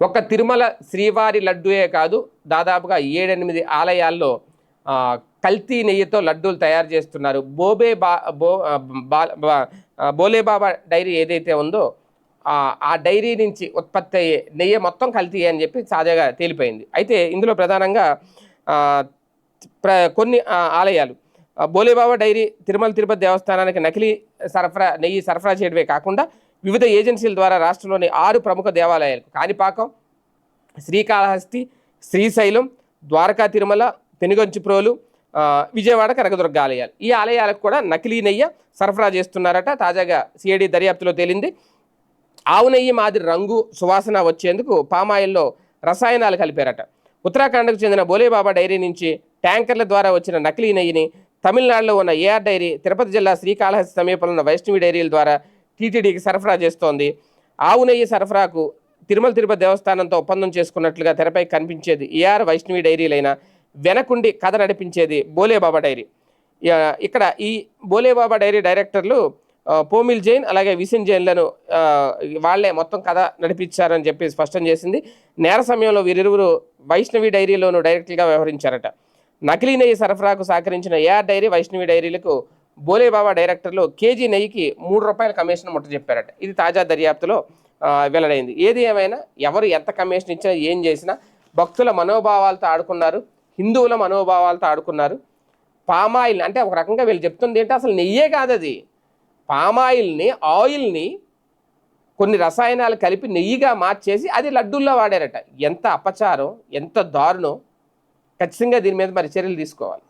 ఒక్క తిరుమల శ్రీవారి లడ్డూయే కాదు దాదాపుగా ఏడెనిమిది ఆలయాల్లో కల్తీ నెయ్యితో లడ్డూలు తయారు చేస్తున్నారు. బోబే బా బో బోలేబాబా డైరీ ఏదైతే ఉందో ఆ డైరీ నుంచి ఉత్పత్తి అయ్యే నెయ్యి మొత్తం కల్తీ అని చెప్పి తాజాగా తేలిపోయింది. అయితే ఇందులో ప్రధానంగా ప్ర కొన్ని ఆలయాలు. బోలేబాబా డైరీ తిరుమల తిరుపతి దేవస్థానానికి నకిలీ సరఫరా నెయ్యి సరఫరా చేయడమే కాకుండా వివిధ ఏజెన్సీల ద్వారా రాష్ట్రంలోని ఆరు ప్రముఖ దేవాలయాలకు కాణిపాకం శ్రీకాళహస్తి శ్రీశైలం ద్వారకా తిరుమల పెనుగంచిప్రోలు విజయవాడ కనకదుర్గ ఆలయాలు. ఈ ఆలయాలకు కూడా నకిలీ నెయ్యి సరఫరా చేస్తున్నారట. తాజాగా సిఐడి దర్యాప్తులో తేలింది. ఆవు నెయ్యి మాదిరి రంగు సువాసన వచ్చేందుకు పామాయిల్లో రసాయనాలు కలిపారట. ఉత్తరాఖండ్కు చెందిన బోలేబాబా డైరీ నుంచి ట్యాంకర్ల ద్వారా వచ్చిన నకిలీ నెయ్యిని తమిళనాడులో ఉన్న ఏఆర్ డైరీ తిరుపతి జిల్లా శ్రీకాళహస్తి సమీపంలో ఉన్న వైష్ణవి డైరీల ద్వారా టీటీడీకి సరఫరా చేస్తోంది. ఆవు నెయ్యి సరఫరాకు తిరుమల తిరుపతి దేవస్థానంతో ఒప్పందం చేసుకున్నట్లుగా తెరపై కనిపించేది ఏఆర్ వైష్ణవి డైరీలైన వెనకుండి కథ నడిపించేది బోలేబాబా డైరీ. ఇక్కడ ఈ బోలేబాబా డైరీ డైరెక్టర్లు పోమిల్ జైన్ అలాగే విసిన్ జైన్లను వాళ్ళే వాళ్ళే మొత్తం కథ నడిపించారని చెప్పి స్పష్టం చేసింది. నేర సమయంలో వీరిరువురు వైష్ణవి డైరీలోనూ డైరెక్టర్గా వ్యవహరించారట. నకిలీ నెయ్యి సరఫరాకు సహకరించిన ఏఆర్ డైరీ వైష్ణవి డైరీలకు బోలేబాబా డైరెక్టర్లు కేజీ నెయ్యికి మూడు రూపాయల కమిషన్ ముట్ట చెప్పారట. ఇది తాజా దర్యాప్తులో వెల్లడైంది. ఏది ఏమైనా ఎవరు ఎంత కమిషన్ ఇచ్చినా ఏం చేసినా భక్తుల మనోభావాలతో ఆడుకున్నారు హిందువుల మనోభావాలతో ఆడుకున్నారు. పామాయిల్ అంటే ఒక రకంగా వీళ్ళు చెప్తుంది ఏంటి? అసలు నెయ్యే కాదు అది. పామాయిల్ని ఆయిల్ని కొన్ని రసాయనాలు కలిపి నెయ్యిగా మార్చేసి అది లడ్డూల్లో వాడారట. ఎంత అపచారం ఎంత దారుణం. ఖచ్చితంగా దీని మీద మరి చర్యలు తీసుకోవాలి.